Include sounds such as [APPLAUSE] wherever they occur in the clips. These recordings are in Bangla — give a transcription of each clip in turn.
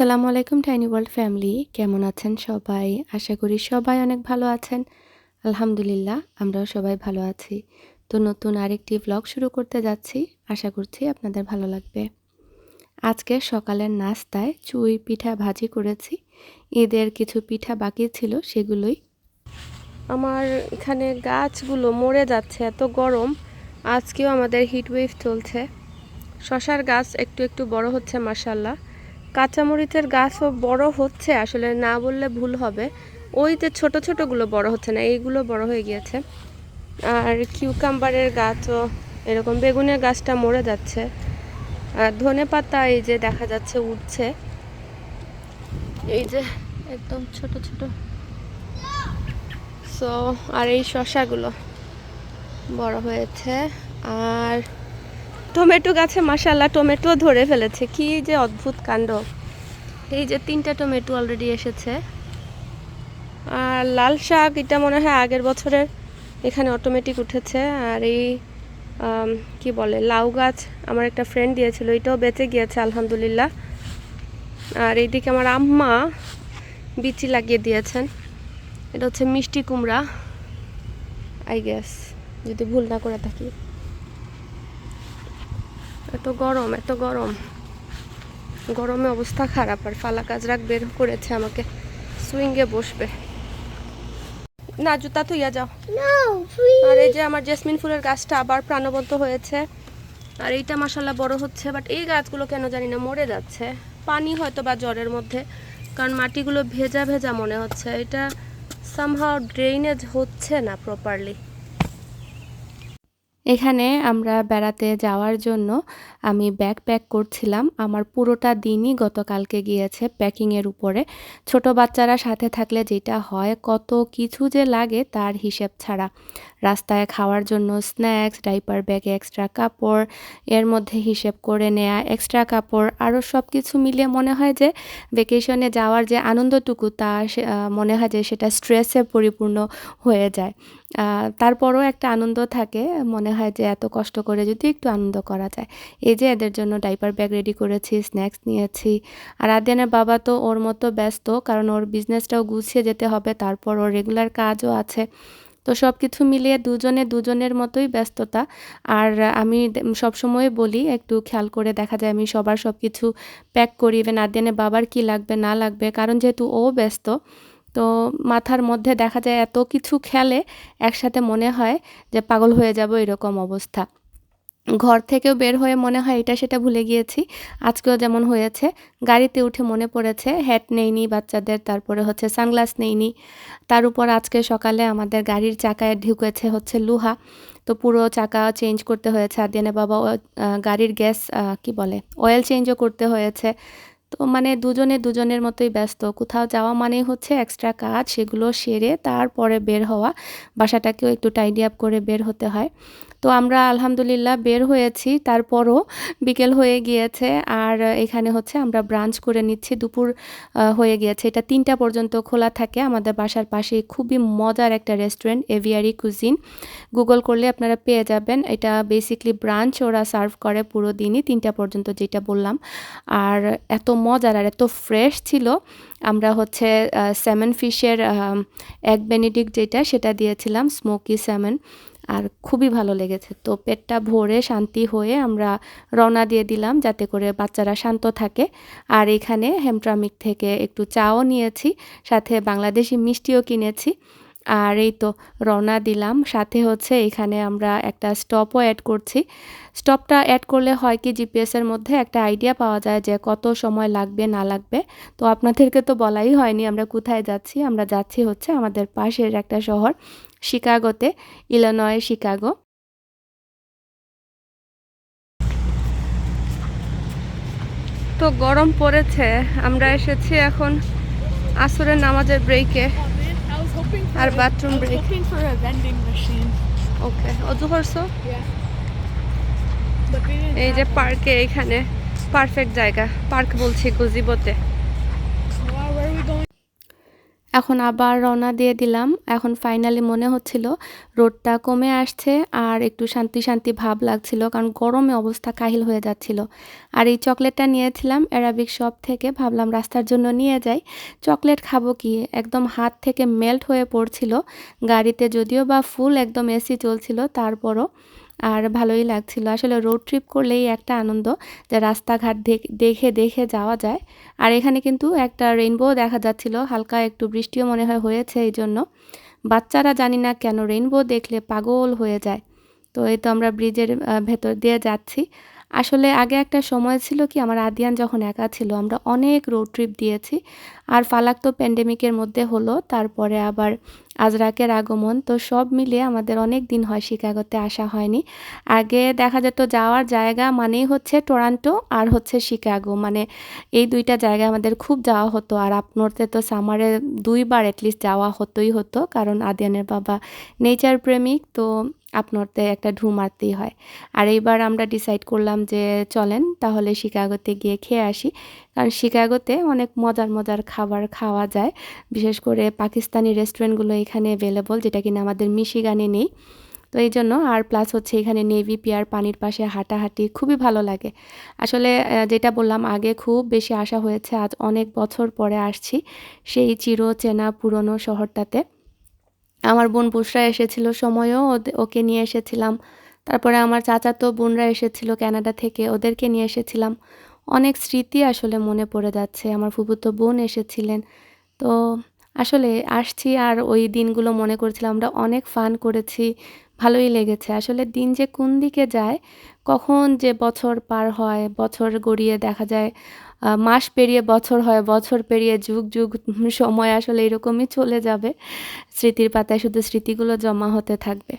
আসসালামু আলাইকুম টাইনি ওয়ার্ল্ড ফ্যামিলি কেমন আছেন সবাই? আশা করি সবাই অনেক ভালো আছেন। আলহামদুলিল্লাহ, আমরাও সবাই ভালো আছি। তো নতুন আরেকটি ব্লগ শুরু করতে যাচ্ছি। আশা করছি আপনাদের ভালো লাগবে। আজকে সকালের নাস্তায় চুই পিঠা ভাজি করেছি। ঈদের কিছু পিঠা বাকি ছিল, সেগুলোই। আমার এখানে গাছগুলো মরে যাচ্ছে, এত গরম। আজকেও আমাদের হিট ওয়েভ চলছে। শশার গাছ একটু একটু বড় হচ্ছে মাসাল্লাহ কাঁচামরিচের গাছও বড় হচ্ছে, আসলে না বললে ভুল হবে। ওই যে ছোট ছোটগুলো বড় হচ্ছে না, এইগুলো বড় হয়ে গিয়েছে। আর কিউকাম্বারের গাছও এরকম, বেগুনের গাছটা মরে যাচ্ছে। আর ধনে পাতা এই যে দেখা যাচ্ছে উঠছে। এই যে একদম ছোট ছোট। সো আর এই শশাগুলো বড় হয়েছে। আর টমেটো গাছে মাসাল্লাহ টমেটো ধরে ফেলেছে। কি যে অদ্ভুত কাণ্ড। এই যে তিনটা টমেটো অলরেডি এসেছে। আর লাল শাক, এটা মনে হয় আগের বছরের এখানে অটোমেটিক উঠেছে। আর এই কি বলে, লাউ গাছ আমার একটা ফ্রেন্ড দিয়েছিল, এটাও বেঁচে গিয়েছে, আলহামদুলিল্লাহ। আর এইদিকে আমার আম্মা বিচি লাগিয়ে দিয়েছেন। এটা হচ্ছে মিষ্টি কুমড়া। আই গেস যদি ভুল না করে থাকি। এত গরম এত গরম। গরমে অবস্থা খারাপ আর ফালা কাজরাক বের করেছে আমাকে। সুইংয়ে বসবে। না জুতা থইয়া যাও। আর এই যে আমার জেসমিন ফুলের গাছটা আবার প্রাণবন্ত হয়েছে। আর এইটা মাসাল্লাহ বড় হচ্ছে বাট এই গাছগুলো কেন জানি না মরে যাচ্ছে। পানি হয়তো বা জ্বরের মধ্যে কারণ মাটিগুলো ভেজা ভেজা মনে হচ্ছে। এটা সামহাও ড্রেনেজ হচ্ছে না প্রপারলি এখানে আমরা বেড়াতে যাওয়ার জন্য আমি ব্যাগ প্যাক করছিলাম। আমার পুরোটা দিনই গতকালকে গিয়েছে প্যাকিংয়ের উপরে। ছোট বাচ্চারা সাথে থাকলে যেটা হয়, কত কিছু যে লাগে তার হিসেব ছাড়া। রাস্তায় খাওয়ার জন্য স্ন্যাক্স, ডাইপার ব্যাগে এক্সট্রা কাপড়, এর মধ্যে হিসেব করে নেয়া, এক্সট্রা কাপড়, আরও সব কিছু মিলিয়ে মনে হয় যে ভেকেশনে যাওয়ার যে আনন্দটুকু তা মনে হয় যে সেটা স্ট্রেসে পরিপূর্ণ হয়ে যায়। তারপরও একটা আনন্দ থাকে, মনে হয় যে এত কষ্ট করে যদি একটু আনন্দ করা যায়। এই যে এদের জন্য ডাইপার ব্যাগ রেডি করেছি স্ন্যাক্স নিয়েছি। আর আদিয়ানের বাবা তো ওর মতো ব্যস্ত, কারণ ওর বিজনেসটাও গুছিয়ে যেতে হবে, তারপর ওর রেগুলার কাজও আছে। তো সব কিছু মিলিয়ে দুজনে দুজনের মতোই ব্যস্ততা। আর আমি সবসময় বলি, একটু খেয়াল করে দেখা যায় আমি সবার সব কিছু প্যাক করি। ইভেন আদিয়ানের বাবার কি লাগবে, না লাগবে, কারণ যেহেতু ও ব্যস্ত তো মাথার মধ্যে দেখা যায় এত কিছু খেলে একসাথে মনে হয় যে পাগল হয়ে যাব এরকম অবস্থা। ঘর থেকেও বের হয়ে মনে হয় এটা সেটা ভুলে গিয়েছি। আজকেও যেমন হয়েছে, গাড়িতে উঠে মনে পড়েছে হ্যাট নেইনি বাচ্চাদের, তারপরে হচ্ছে সানগ্লাস নেইনি। তার উপর আজকে সকালে আমাদের গাড়ির চাকায় ঢুকেছে হচ্ছে লুহা। তো পুরো চাকা চেঞ্জ করতে হয়েছে, আদিয়ানে বাবা গাড়ির গ্যাস কি বলে অয়েল চেঞ্জও করতে হয়েছে। তো মানে দুজনে দুজনের মতোই ব্যস্ত। কোথাও যাওয়া মানেই হচ্ছে এক্সট্রা কাজ, সেগুলো সেরে তারপরে বের হওয়া। বাসাটাকেও একটু টাইডি আপ করে বের হতে হয়। তো আমরা আলহামদুলিল্লাহ বের হয়েছি। তারপরও বিকেল হয়ে গিয়েছে আর এখানে হচ্ছে আমরা ব্রাঞ্চ করে নিচ্ছি। দুপুর হয়ে গিয়েছে। এটা তিনটা পর্যন্ত খোলা থাকে। আমাদের বাসার পাশে খুবই মজার একটা রেস্টুরেন্ট এভিয়ারি কুজিন গুগল করলে আপনারা পেয়ে যাবেন। এটা বেসিকলি ব্রাঞ্চ ওরা সার্ভ করে পুরো দিনই, তিনটা পর্যন্ত যেটা বললাম। আর এত মজার আর এত ফ্রেশ ছিল। আমরা হচ্ছে স্যামন ফিশের এক বেনিডিক যেটা, সেটা দিয়েছিলাম স্মোকি স্যামন আর খুবই ভালো লেগেছে। তো পেটটা ভরে শান্তি হয়ে আমরা রওনা দিয়ে দিলাম যাতে করে বাচ্চারা শান্ত থাকে। আর এখানে হেমট্রামিক থেকে একটু চাও নিয়েছি, সাথে বাংলাদেশি মিষ্টিও কিনেছি। আর এই তো রওনা দিলাম, সাথে হচ্ছে এখানে আমরা একটা স্টপও অ্যাড করছি। স্টপটা অ্যাড করলে হয় কি জিপিএসের মধ্যে একটা আইডিয়া পাওয়া যায় যে কত সময় লাগবে, না লাগবে। তো আপনাদেরকে তো বলাই হয়নি আমরা কোথায় যাচ্ছি, আমরা যাচ্ছি হচ্ছে আমাদের পাশের একটা শহর। শিকাগোতে, ইলানয়, শিকাগো। তো গরম পড়েছে, আমরা এসেছি এখন আসরের নামাজের ব্রেকে আর বাথরুম ব্রেক. ওকে অজু করছ? এই যে পার্কে এখানে পারফেক্ট জায়গা পার্ক বলছি গজিবোতে। এখন আবার রওনা দিয়ে দিলাম। এখন ফাইনালি মনে হচ্ছিল রোদটা কমে আসছে আর একটু শান্তি শান্তি ভাব লাগছিল কারণ গরমে অবস্থা কাহিল হয়ে যাচ্ছিল। আর এই চকলেটটা নিয়েছিলাম অ্যারাবিক শপ থেকে, ভাবলাম রাস্তার জন্য নিয়ে যাই। চকলেট খাব কি? একদম হাত থেকে মেল্ট হয়ে পড়ছিল। গাড়িতে যদিও বা ফুল একদম এসি চলছিল, তারপরও আর ভালোই লাগছিল। আসলে রোড ট্রিপ করলেই একটা আনন্দ যে রাস্তাঘাট দেখ- দেখে যাওয়া যায়। আর এখানে কিন্তু একটা রেইনবো দেখা যাচ্ছিল। হালকা একটু বৃষ্টিও মনে হয় হয়েছে এই জন্য। বাচ্চারা জানি না কেন রেইনবো দেখলে পাগল হয়ে যায়। তো এই তো আমরা ব্রিজের ভেতর দিয়ে যাচ্ছি। আসলে আগে একটা সময় ছিল কি, আমার আদিয়ান যখন একা ছিল, আমরা অনেক রোড ট্রিপ দিয়েছি। আর ফালাক তো প্যান্ডেমিকের মধ্যে হলো, তারপরে আবার আজরাকের আগমন, তো সব মিলিয়ে আমাদের অনেক দিন হয় শিকাগোতে আসা হয়নি। আগে দেখা যেত যাওয়ার জায়গা মানেই হচ্ছে টরান্টো আর হচ্ছে শিকাগো মানে এই দুইটা জায়গায় আমাদের খুব যাওয়া হতো। আর আপনারতে তো সামারে দুইবার অ্যাটলিস্ট যাওয়া হতোই হতো, কারণ আদিয়ানের বাবা নেচার প্রেমিক, তো আপনারতে একটা ঢু মারতেই হয়। আর এইবার আমরা ডিসাইড করলাম যে চলেন, তাহলে শিকাগোতে গিয়ে খেয়ে আসি। কারণ শিকাগোতে অনেক মজার মজার খাবার খাওয়া যায়। বিশেষ করে পাকিস্তানি রেস্টুরেন্টগুলো এখানে অ্যাভেলেবল যেটা কিনা আমাদের মিশিগানে নেই। তো এই জন্য আর প্লাস হচ্ছে এখানে নেভি পিয়ার পানির পাশে হাঁটাহাঁটি খুবই ভালো লাগে। আসলে যেটা বললাম, আগে খুব বেশি আসা হয়েছে, আজ অনেক বছর পরে আসছি সেই চির চেনা পুরনো শহরটাতে। আমার বোন বুসরা এসেছিল সময়ও ওকে নিয়ে এসেছিলাম। তারপরে আমার চাচাতো বোনরা এসেছিল কানাডা থেকে, ওদেরকে নিয়ে এসেছিলাম। অনেক স্মৃতি আসলে মনে পড়ে যাচ্ছে। আমার ফুফুতো বোন এসেছিলেন। তো আসলে আসছি আর ওই দিনগুলো মনে করছিলাম আমরা অনেক ফান করেছি, ভালোই লেগেছে। আসলে দিন যে কোন দিকে যায়, কখন যে বছর পার হয়, বছর গড়িয়ে দেখা যায় মাস পেরিয়ে বছর হয়, বছর পেরিয়ে যুগ যুগ, সময় আসলে এরকমই চলে যাবে। স্মৃতির পাতায় শুধু স্মৃতিগুলো জমা হতে থাকবে।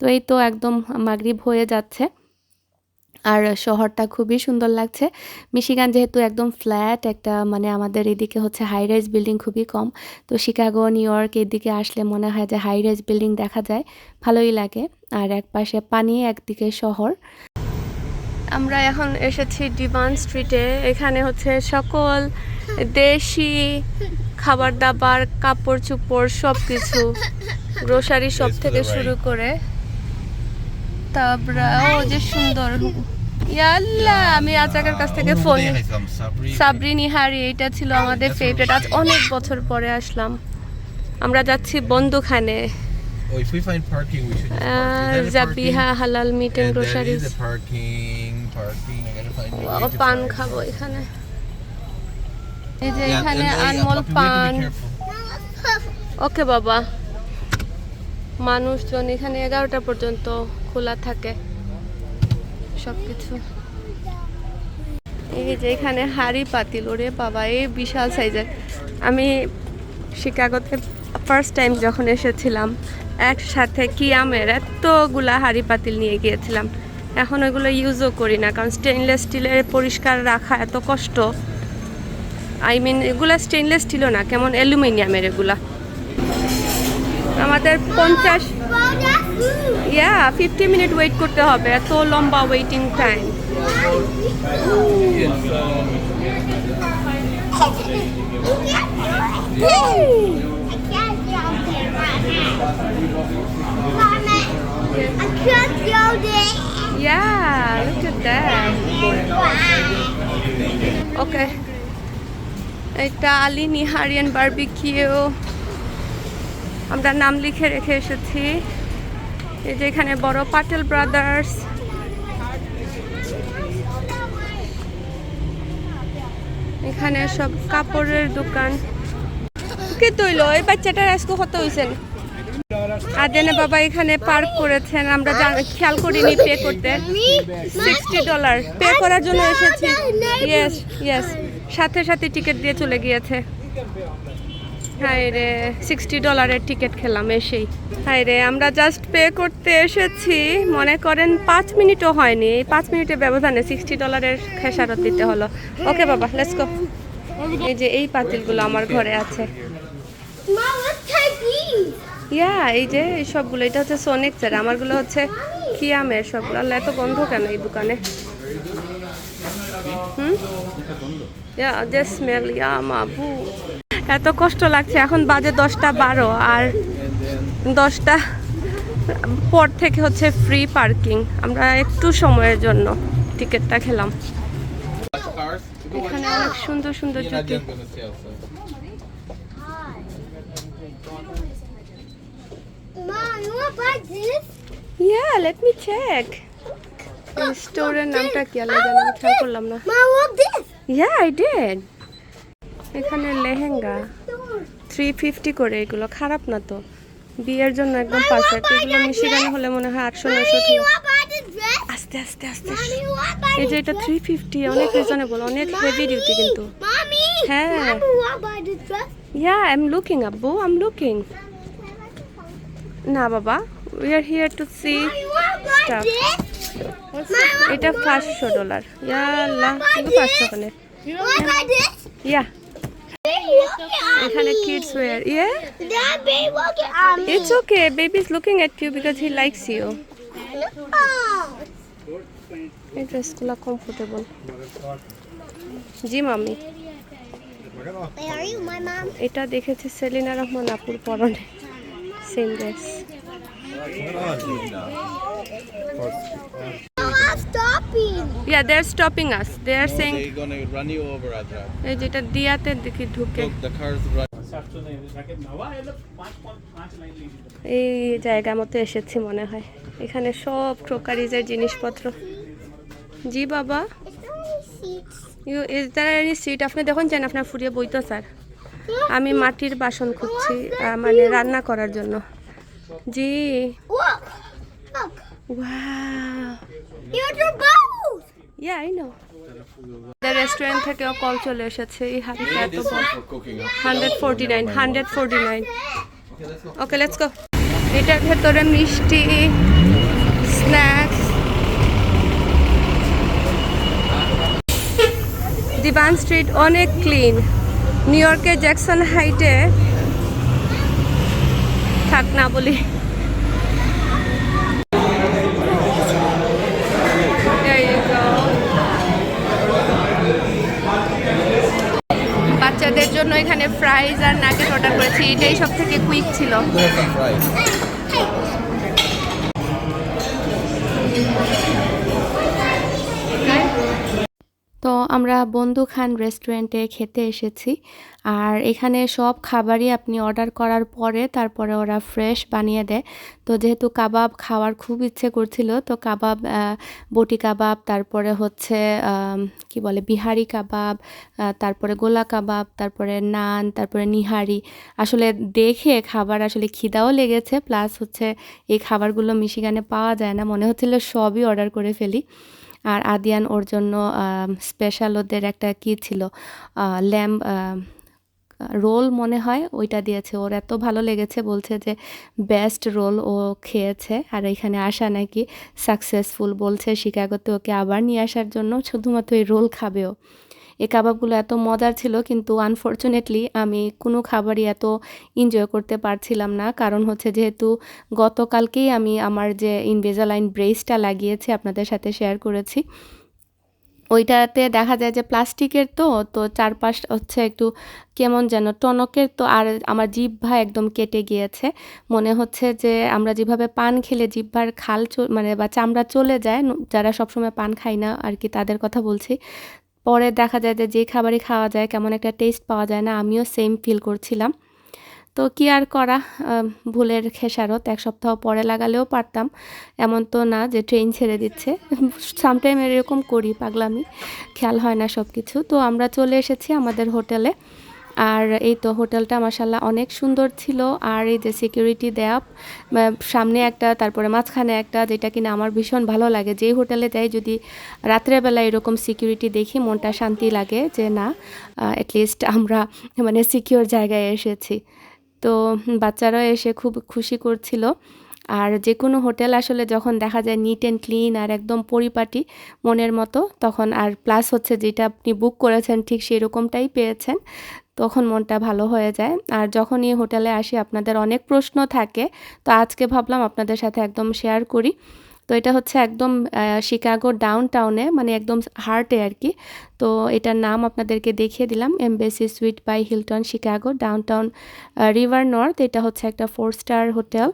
তো এই তো একদম মাগরিব হয়ে যাচ্ছে। আর শহরটা খুবই সুন্দর লাগছে। মিশিগান যেহেতু একদম ফ্ল্যাট একটা মানে আমাদের এদিকে হচ্ছে হাই রাইজ বিল্ডিং খুবই কম। তো শিকাগো নিউ ইয়র্ক এদিকে আসলে মনে হয় যে হাই রাইজ বিল্ডিং দেখা যায় ভালোই লাগে। আর এক পাশে পানি একদিকে শহর। আমরা এখন এসেছি ডিভান স্ট্রিটে এখানে হচ্ছে সকল দেশি খাবার দাবার কাপড় চোপড় সব কিছু গ্রোসারি সব থেকে শুরু করে তারপরে ও যে সুন্দর। ইয়াল্লা আমি আজাকের কাছ থেকে ফোন সাবরি। নিহারি এটা ছিল আমাদের ফেভারিট আজ অনেক বছর পরে আসলাম। আমরা যাচ্ছি বন্ধুখানে। Oh, if we find parking, we should just park. Ah, Is that a জাবিহা হালাল meat and And there is a parking, parking. I gotta find a way to পান খাব এখানে। এই যে এখানে আনমোল পান। ওকে বাবা। মানুষজন এখানে এগারোটা পর্যন্ত। খোলা থাকে। সব কিছু এই যে এখানে হাড়ি পাতিল, ওরে বাবা এই বিশাল সাইজের। আমি শিকাগোতে ফার্স্ট টাইম যখন এসেছিলাম, একসাথে কিয়ামের এতগুলা হাড়ি পাতিল নিয়ে গিয়েছিলাম। এখন ওইগুলো ইউজও করি না, কারণ স্টেনলেস স্টিলের পরিষ্কার রাখা এত কষ্ট। আই মিন এগুলা স্টেনলেস স্টিলও না, কেমন অ্যালুমিনিয়ামের এগুলা। আমাদের পঞ্চাশ ইয়া ফিফটি মিনিট ওয়েট করতে হবে, এত লম্বা waiting time yeah look at এটা আলি নিহারিয়ান বারবিকিউ আমরা নাম লিখে রেখে এসেছি। এই যে এখানে বড় পাটেল ব্রাদার্স। এখানে সব কাপড়ের দোকান। কে তৈল? এই বাচ্চাটার আজকে কত হয়েছেন আদেনে বাবা এখানে পার্ক করেছেন, আমরা খেয়াল করিনি পে করতে। সিক্সটি ডলার পে করার জন্য এসেছি। ইয়েস ইয়েস সাথে সাথে টিকিট দিয়ে চলে গিয়েছে। হাই রে সিক্সটি ডলারের টিকিট খেলাম এসেই। হাই রে আমরা জাস্ট পে করতে এসেছি মনে করেন পাঁচ মিনিটও হয়নি। এই পাঁচ মিনিটের ব্যবধানে সিক্সটি ডলারের খেসারত দিতে হলো। ওকে বাবা লেটস গো এই যে এই পাতিলগুলো আমার ঘরে আছে. ইয়া এই যে এই সবগুলো এটা হচ্ছে সোনিক স্যার আমারগুলো হচ্ছে কিয়ামের সবগুলো। এত গন্ধ কেন এই দোকানে? হুম? ইয়া দে স্মেল ইয়া মাবু এত কষ্ট লাগছে এখন বাজে দশটা বারো আর দশটা পর থেকে হচ্ছে ফ্রি পার্কিং আমরা একটু সময়ের জন্য টিকিটটা খেলাম। এখানে অনেক সুন্দর সুন্দর জুতি নামটা কি? আমি খেয়াল করলাম না। This? এখানে লেহেঙ্গা থ্রি ফিফটি করে এগুলো খারাপ না তো। বিয়ের জন্য একদম পারফেক্ট এগুলো মিশিগানে হলে মনে হয় আটশো dress? আস্তে আস্তে আস্তে। এই যে এটা থ্রি ফিফটি অনেক রিজনেবল অনেক হেভি ডিউটি কিন্তু। হ্যাঁ? ইয়া আই এম লুকিং আব্বু আই এম লুকিং না বাবা we are here to see? Mom, এটা পাঁচশো ডলার ইয়া আল্লাহ পাঁচশো ওখানে? ইয়া এখানে কিডস ওয়্যার ইয়ে. It's okay baby is looking at you because he likes you. এই ড্রেসগুলো কমফোর্টেবল জি, মামি? এটা দেখেছি সেলিনা রহমান আপুর পরনে same dress I'm stopping. Yeah they are stopping us they are No, saying they're gonna run you over, Adra. এই যেটা দিয়াতে দেখি ঢুকে. এই জায়গা মতো এসেছি মনে হয়। এখানে সব ক্রোকারিজের জিনিসপত্র। জি বাবা। You is there any seat আপনি দেখুন চান আপনার ফুরিয়ে বইতো স্যার। আমি মাটির বাসন খুঁজছি আহ, মানে রান্না করার জন্য। জি। Look. Your boat. Yeah I know থেকেও কল চলে এসেছে। এই হাড়িটা এত? Hundred forty nine hundred forty nine okay let's go এটার ভেতরে মিষ্টি স্ন্যাক্স দিবান স্ট্রিট অনেক ক্লিন নিউ ইয়র্কের জ্যাকসন হাইটে থাক না বলি There you go. বাচ্চাদের জন্য এখানে ফ্রাইজ আর নাগেট অর্ডার করেছি। এটাই সব থেকে কুইক ছিল তো আমরা বন্ধু খান রেস্টুরেন্টে খেতে এসেছি। আর এখানে সব খাবারই আপনি অর্ডার করার পরে তারপরে ওরা ফ্রেশ বানিয়ে দেয়। তো যেহেতু কাবাব খাওয়ার খুব ইচ্ছে করছিল, তো কাবাব বটি কাবাব, তারপরে হচ্ছে কি বলে, বিহারি কাবাব তারপরে গোলা কাবাব, তারপরে নান, তারপরে নিহারি। আসলে দেখে খাবার আসলে খিদাও লেগেছে, প্লাস হচ্ছে এই খাবারগুলো মিশিগানে পাওয়া যায় না, মনে হচ্ছিল সবই অর্ডার করে ফেলি। আর আদিয়ান ওর জন্য স্পেশাল ওদের একটা কি ছিল ল্যাম্প রোল মনে হয়, ওইটা দিয়েছে। ওর এত ভালো লেগেছে, বলছে যে বেস্ট রোল ও খেয়েছে। আর এখানে আসা নাকি সাকসেসফুল বলছে শিকাগোতে ওকে আবার নিয়ে আসার জন্য, শুধুমাত্র এই রোল খাবেও এই কাবাবগুলো এত মজার ছিল, কিন্তু আনফর্চুনেটলি আমি কোনো খাবারই এত এনজয় করতে পারছিলাম না। কারণ হচ্ছে যেহেতু গতকালকেই আমি আমার যে ইনভেজালাইন ব্রেসটা লাগিয়েছি আপনাদের সাথে শেয়ার করেছি, ওইটাতে দেখা যায় যে প্লাস্টিকের তো তো চারপাশ হচ্ছে একটু কেমন যেন টনকের তো, আর আমার জিহ্বা একদম কেটে গিয়েছে। মনে হচ্ছে যে আমরা যেভাবে পান খেলে জিহ্বার খাল মানে বা চামড়া চলে যায়, যারা সবসময় পান খায় না আর কি, তাদের কথা বলছি। পরে দেখা যায় যে যে খাবারই খাওয়া যায়, কেমন একটা টেস্ট পাওয়া যায় না, আমিও সেম ফিল করছিলাম। তো কি আর করা ভুলের খেসারত, এক সপ্তাহ পরে লাগালেও পারতাম, এমন তো না যে ট্রেন ছেড়ে দিচ্ছে। সামটাইম এরকম করি, পাগলামি, খেয়াল হয় না সব কিছু তো আমরা চলে এসেছি আমাদের হোটেলে আর এই তো হোটেলটা মাসাল্লাহ অনেক সুন্দর ছিল। আর এই যে সিকিউরিটি দেয়া সামনে একটা, তারপরে মাঝখানে একটা, যেটা কিনা আমার ভীষণ ভালো লাগে। যেই হোটেলে যাই, যদি রাত্রেবেলা এরকম সিকিউরিটি দেখি, মনটা শান্তি লাগে যে না অ্যাটলিস্ট আমরা মানে সিকিউর জায়গায় এসেছি। তো বাচ্চারাও এসে খুব খুশি করছিল। আর যে কোনো হোটেল আসলে যখন দেখা যায় নিট অ্যান্ড ক্লিন আর একদম পরিপাটি মনের মতো, তখন আর প্লাস হচ্ছে যেটা আপনি বুক করেছেন ঠিক সেরকমটাই পেয়েছেন, তখন মনটা ভালো হয়ে যায়। আর যখন এই হোটেলে আসি আপনাদের অনেক প্রশ্ন থাকে, তো আজকে ভাবলাম আপনাদের সাথে একদম শেয়ার করি। তো এটা হচ্ছে একদম শিকাগো ডাউন টাউনে মানে একদম হার্টে আর কি। তো এটার নাম আপনাদেরকে দেখিয়ে দিলাম embassy suite by Hilton Chicago downtown river north এটা হচ্ছে একটা ফোর স্টার হোটেল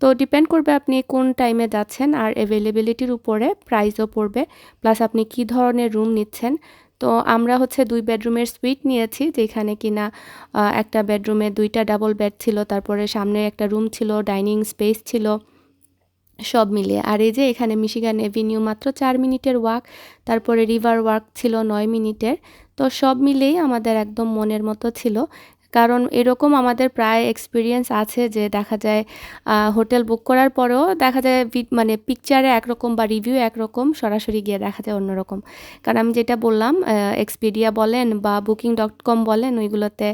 তো ডিপেন্ড করবে আপনি কোন টাইমে যাচ্ছেন আর অ্যাভেলেবিলিটির উপরে প্রাইসও পড়বে প্লাস আপনি কি ধরনের রুম নিচ্ছেন। তো আমরা হচ্ছে দুই বেডরুমের সুইট নিয়েছি, যেখানে কিনা একটা বেডরুমে দুইটা ডাবল বেড ছিল, তারপরে সামনে একটা রুম ছিল ডাইনিং স্পেস ছিল, সব মিলিয়ে। আর এই যে এখানে মিশিগান এভিনিউ মাত্র চার মিনিটের ওয়াক তারপরে রিভার ওয়াক ছিল নয় মিনিটের, তো সব মিলেই আমাদের একদম মনের মতো ছিল। কারণ এরকম আমাদের প্রায় এক্সপিরিয়েন্স আছে যে দেখা যায় হোটেল বুক করার পরেও দেখা যায় মানে পিকচারে একরকম বা রিভিউ একরকম সরাসরি গিয়ে দেখা যায় অন্যরকম। কারণ আমি যেটা বললাম এক্সপিডিয়া বলেন বা বুকিং ডট কম বলেন, ওইগুলোতে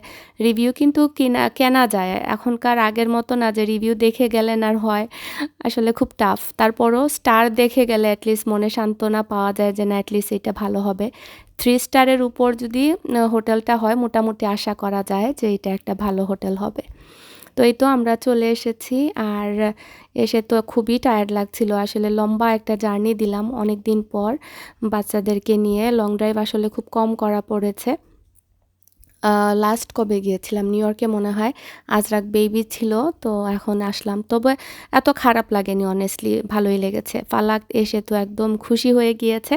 রিভিউ কিন্তু কেনা কেনা যায়। এখনকার আগের মতো না যে রিভিউ দেখে গেলেন আর হয়, আসলে খুব টাফ তারপরও স্টার দেখে গেলে অ্যাটলিস্ট মনে সান্ত্বনা পাওয়া যায় যে না অ্যাটলিস্ট এটা ভালো হবে। থ্রি স্টারের উপর যদি হোটেলটা হয়, মোটামুটি আশা করা যায় যে এটা একটা ভালো হোটেল হবে। তো এই তো আমরা চলে এসেছি আর এসে তো খুবই টায়ার্ড লাগছিল। আসলে লম্বা একটা জার্নি দিলাম অনেক দিন পর বাচ্চাদেরকে নিয়ে। লং ড্রাইভ আসলে খুব কম করা পড়েছে। লাস্ট কবে গিয়েছিলাম? নিউ ইয়র্কে মনে হয় আজরাক বেবি ছিল, তো এখন আসলাম। তবে এত খারাপ লাগেনি অনেস্টলি ভালোই লেগেছে। ফালাক এসে তো একদম খুশি হয়ে গিয়েছে।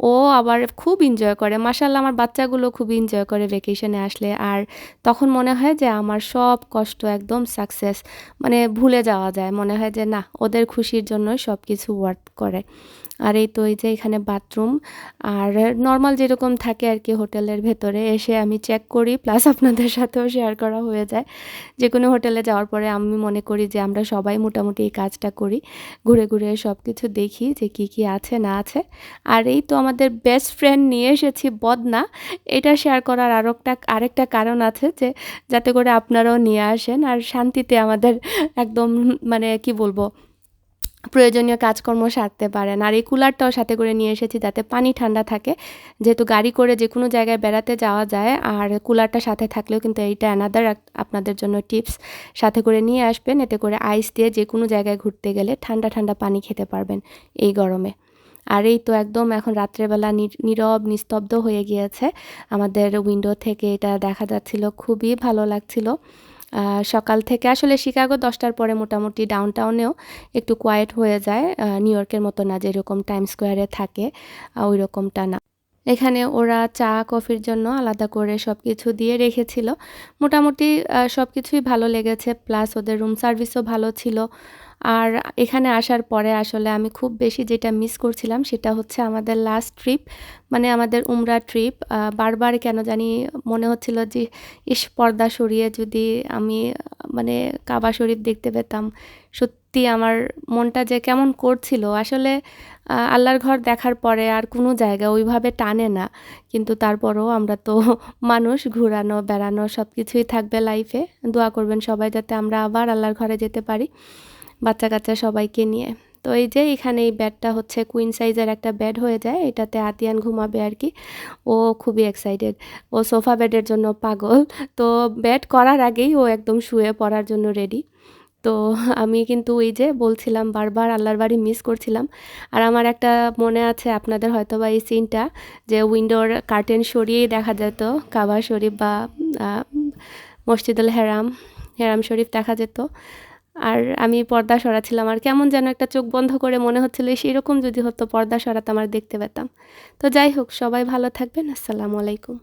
ও আবার খুব এনজয় করে। মাসাল্লাহ আমার বাচ্চাগুলো খুব এনজয় করে ভেকেশনে আসলে। আর তখন মনে হয় যে আমার সব কষ্ট একদম সাকসেস মানে ভুলে যাওয়া যায়। মনে হয় যে না, ওদের খুশির জন্য সব কিছু ওয়ার্ক করে। আর এই তো, এই যে এখানে বাথরুম আর নর্মাল যেরকম থাকে আর কি হোটেলের ভেতরে, এসে আমি চেক করি প্লাস আপনাদের সাথেও শেয়ার করা হয়ে যায়। যে কোনো হোটেলে যাওয়ার পরে আমি মনে করি যে আমরা সবাই মোটামুটি এই কাজটা করি। ঘুরে ঘুরে সব কিছু দেখি যে কি কি আছে, না আছে। আর এই তো আমাদের বেস্ট ফ্রেন্ড নিয়ে এসেছি বদনা। এটা শেয়ার করার আরেকটা আরেকটা কারণ আছে যে যাতে করে আপনারাও নিয়ে আসেন। আর শান্তিতে আমাদের একদম মানে কি বলব প্রয়োজনীয় কাজকর্ম সারতে পারেন। আর এই কুলারটাও সাথে করে নিয়ে এসেছি যাতে পানি ঠান্ডা থাকে। যেহেতু গাড়ি করে যে কোনো জায়গায় বেড়াতে যাওয়া যায়, আর কুলারটা সাথে থাকলেও কিন্তু এইটা অ্যানাদার আপনাদের জন্য টিপস সাথে করে নিয়ে আসবেন। এতে করে আইস দিয়ে যে কোনো জায়গায় ঘুরতে গেলে ঠান্ডা ঠান্ডা পানি খেতে পারবেন এই গরমে। আর এই তো একদম এখন রাত্রেবেলা নীরব, নিস্তব্ধ হয়ে গিয়েছে। আমাদের উইন্ডো থেকে এটা দেখা যাচ্ছিল, খুবই ভালো লাগছিল। সকাল থেকে আসলে শিকাগো দশটার পরে মোটামুটি ডাউনটাউনেও একটু কোয়াইট হয়ে যায় নিউ ইয়র্কের মতো না, যেরকম টাইম স্কোয়ারে থাকে ওই রকমটা না। এখানে ওরা চা, কফির জন্য আলাদা করে সব কিছু দিয়ে রেখেছিল। মোটামুটি সব কিছুই ভালো লেগেছে, প্লাস ওদের রুম সার্ভিসও ভালো ছিল। আর এখানে আসার পরে আসলে আমি খুব বেশি যেটা মিস করছিলাম সেটা হচ্ছে আমাদের লাস্ট ট্রিপ মানে আমাদের উমরা ট্রিপ বারবার কেন জানি মনে হচ্ছিল যে, ইস, পর্দা সরিয়ে যদি আমি মানে কাবা শরীফ দেখতে পেতাম। সত্যি আমার মনটা যে কেমন করছিল, আসলে আল্লাহর ঘর দেখার পরে আর কোনো জায়গা ওইভাবে টানে না। কিন্তু তারপরেও আমরা তো [LAUGHS] মানুষ, ঘোরানো, বেড়ানো সব কিছুই থাকবে লাইফে দোয়া করবেন সবাই যাতে আমরা আবার আল্লাহর ঘরে যেতে পারি বাচ্চা কাচ্চা সবাইকে নিয়ে। তো এই যে এখানে এই ব্যাডটা হচ্ছে কুইন সাইজের একটা ব্যাড হয়ে যায়, এটাতে আতিয়ান ঘুমাবে আর কি। ও খুবই এক্সাইটেড ও সোফা বেডের জন্য পাগল। তো ব্যাড করার আগেই ও একদম শুয়ে পড়ার জন্য রেডি তো আমি কিন্তু ওই যে বলছিলাম, বারবার আল্লাহর বাড়ি মিস করছিলাম। আর আমার একটা মনে আছে আপনাদের হয়তো বা এই সিনটা যে উইন্ডোর কার্টেন সরিয়েই দেখা যেত, কাবা শরীফ বা মসজিদুল হেরাম হেরাম শরীফ দেখা যেত। আর আমি পর্দা সরাচ্ছিলাম, আর কেমন যেন একটা চোখ বন্ধ করে মনে হচ্ছিল সেরকম যদি হতো, পর্দা সরাতাম আর দেখতে পেতাম। তো যাই হোক, সবাই ভালো থাকবেন, আসসালামু আলাইকুম।